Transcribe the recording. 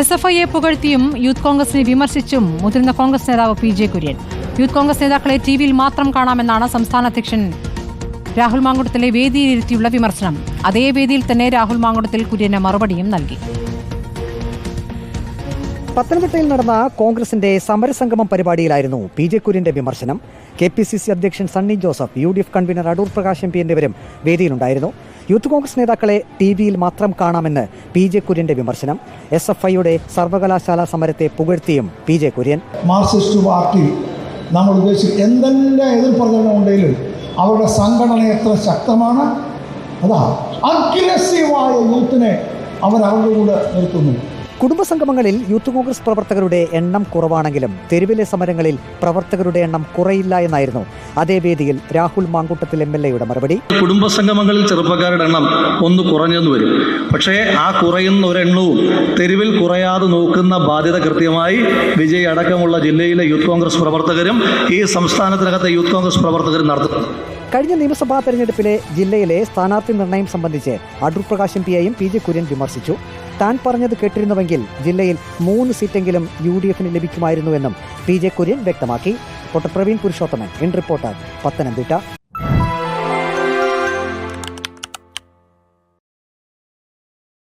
S F ഐയെ പുകഴ്ത്തിയും youth കോൺഗ്രസിനെ വിമർശിച്ചും മുതിർന്ന കോൺഗ്രസ് നേതാവ് P J Kurian. Youth Congress നേതാക്കളെ ടി വിയിൽ മാത്രം കാണാമെന്നാണ് സംസ്ഥാന അധ്യക്ഷൻ രാഹുൽ മാങ്കുടത്തിലെ വേദിയിലിരുത്തിയുള്ള വിമർശനം. അതേ വേദിയിൽ തന്നെ രാഹുൽ മാങ്കുടത്തിൽ കുര്യന് മറുപടിയും നൽകി. പത്തനംതിട്ടയിൽ നടന്ന കോൺഗ്രസിന്റെ സമരസംഗമം പരിപാടിയിലായിരുന്നു പി ജെ കുര്യന്റെ വിമർശനം. കെ പി സി സി അധ്യക്ഷൻ Sunny Joseph U D F convener Adoor Prakash M P എന്നിവരും വേദിയിലുണ്ടായിരുന്നു. യൂത്ത് കോൺഗ്രസ് നേതാക്കളെ ടി വിയിൽ മാത്രം കാണാമെന്ന് പി ജെ കുര്യന്റെ വിമർശനം. എസ് എഫ് ഐയുടെ സർവകലാശാല സമരത്തെ പുകഴ്ത്തിയും P J Kurian. Marxist party നമ്മൾ ഉദ്ദേശിച്ച് എന്തെല്ലാം എതിർ പ്രചരണം ഉണ്ടെങ്കിലും അവരുടെ സംഘടന എത്ര ശക്തമാണ്. അതാ അഗ്രസീവായ യൂത്തിനെ അവർ അവരുടെ കൂടെ നിർത്തുന്നു. കുടുംബസംഗമങ്ങളിൽ യൂത്ത് കോൺഗ്രസ് പ്രവർത്തകരുടെ എണ്ണം കുറവാണെങ്കിലും തെരുവിലെ സമരങ്ങളിൽ പ്രവർത്തകരുടെ എണ്ണം കുറയില്ല എന്നായിരുന്നു. അതേ വേദിയിൽ രാഹുൽ മാങ്കൂട്ടത്തിൽ എം എൽ എയുടെ മറുപടി. കുടുംബസംഗമങ്ങളിൽ ചെറുപ്പക്കാരുടെ എണ്ണം ഒന്ന് കുറഞ്ഞെന്ന് വരും. പക്ഷേ ആ കുറയുന്ന ഒരെണ്ണവും തെരുവിൽ കുറയാതെ നോക്കുന്ന ബാധ്യത കൃത്യമായി വിജയ് അടക്കമുള്ള ജില്ലയിലെ യൂത്ത് കോൺഗ്രസ് പ്രവർത്തകരും ഈ സംസ്ഥാനത്തിനകത്തെ യൂത്ത് കോൺഗ്രസ് പ്രവർത്തകരും നടത്തുന്നു. കഴിഞ്ഞ നിയമസഭാ തെരഞ്ഞെടുപ്പിലെ ജില്ലയിലെ സ്ഥാനാർത്ഥി നിർണയം സംബന്ധിച്ച് അടൂർ പ്രകാശ് എം പിയെയും പി ജെ കുര്യൻ വിമർശിച്ചു. താൻ പറഞ്ഞത് കേട്ടിരുന്നുവെങ്കിൽ ജില്ലയിൽ മൂന്ന് സീറ്റെങ്കിലും യു ഡി എഫിന് ലഭിക്കുമായിരുന്നുവെന്നും പി ജെ കുര്യൻ വ്യക്തമാക്കി. Doctor Praveen Purushothaman in reporter Pathanamthitta.